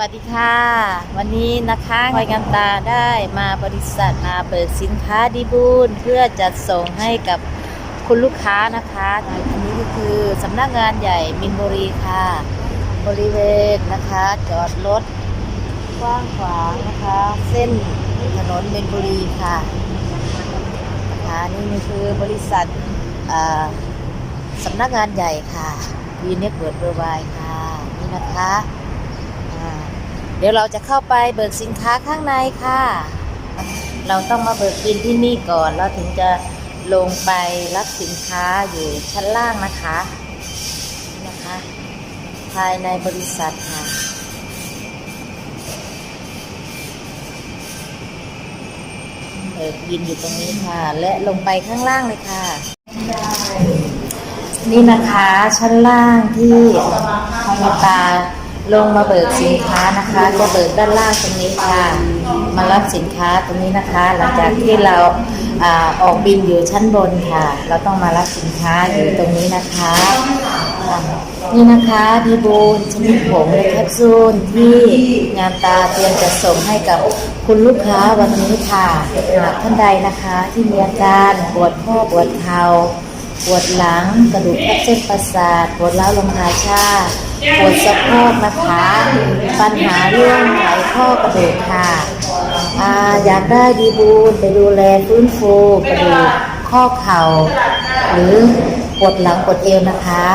วัสดีค่ะ วันนี้นะคะคอยกันตาได้มาบริษัทมาเบิกสินค้าดีบูนเพื่อจัดส่งให้กับคุณลูกค้านะคะอันนี้ก็คือสำนักงานใหญ่มินบุรีค่ะ บริเวณนะคะ จอดรถกว้างขวางนะคะ เส้นถนนมินบุรีค่ะนะคะนี่นี่คือบริษัทอ่าสำนักงานใหญ่ค่ะวีเน็ตเวิร์ดเบอร์ไวค่ะนี่นะคะ เดี๋ยวเราจะเข้าไปเบิกสินค้าข้างในค่ะ เราต้องมาเบิกบินที่นี่ก่อนแล้วถึงจะลงไปรับสินค้าอยู่ชั้นล่างนะคะนะคะ ภายในบริษัทค่ะเบิกบินอยู่ตรงนี้ค่ะ และลงไปข้างล่างเลยค่ะ นี่นะคะชั้นล่างที่พยาตา ลงมาเบิกสินค้านะคะ จะเบิกด้านล่างตรงนี้ค่ะ มารับสินค้าตรงนี้นะคะ หลังจากที่เราอาออกบินอยู่ชั้นบนค่ะ เราต้องมารับสินค้าอยู่ตรงนี้นะคะอ่านี่นะคะดีบูนชนิดผงและแคปซูลที่งานตาเตรียมจะส่งให้กับคุณลูกค้าวันนี้ค่ะหากท่านใดนะคะที่มีอาการปวดข้อปวดเข่า ปวดหลังกระดูกทับเส้นประสาทปวดร้าวลงหาชาปวดสะโพกนะคะปัญหาเรื่องไขข้อกระดูกค่ะอาอยากได้ดีบูนไปดูแลฟื้นฟูกระดูกข้อเข่า หรือปวดหลังปวดเอวนะคะ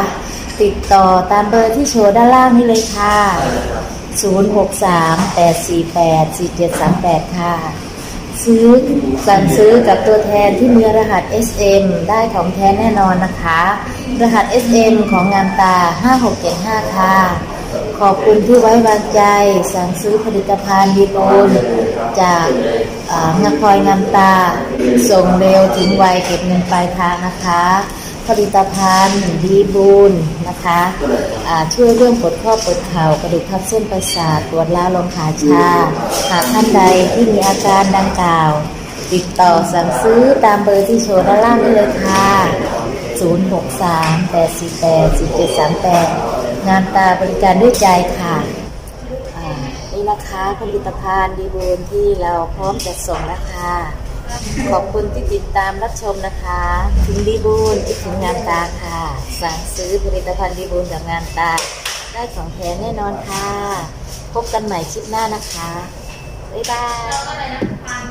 ติดต่อตามเบอร์ที่โชว์ด้านล่างนี้เลยค่ะ 0638484738 ค่ะ ซื้อสั่งซื้อกับตัวแทนที่มีรหัส SM ได้ของแท้แน่นอนนะคะ รหัส SM ของงามตา 5675 ค่ะ ขอบคุณที่ไว้วางใจ สั่งซื้อผลิตภัณฑ์ดีบูลจากอ่างาคอยงามตา ส่งเร็วถึงไวเก็บเงินปลายทางนะคะ ผลิตภัณฑ์ดีบูลนะคะอ่าช่วยเรื่องปวดข้อปวดเข่ากระดูกทับเส้นประสาทปวดล้าลงขาชา หากท่านใดที่มีอาการดังกล่าว ติดต่อสั่งซื้อตามเบอร์ที่โชว์ด้านล่างนี้เลยค่ะ 0638484738 งานตาบริการด้วยใจค่ะนี่นะคะผลิตภัณฑ์ดีบูนที่เราพร้อมจะส่งนะคะ ขอบคุณที่ติดตามรับชมนะคะ ถึงดีบูนคิดถึงงานตาค่ะ สั่งซื้อผลิตภัณฑ์ดีบูนจากงานตา ได้ของแท้แน่นอนค่ะ พบกันใหม่คลิปหน้านะคะ บ๊ายบาย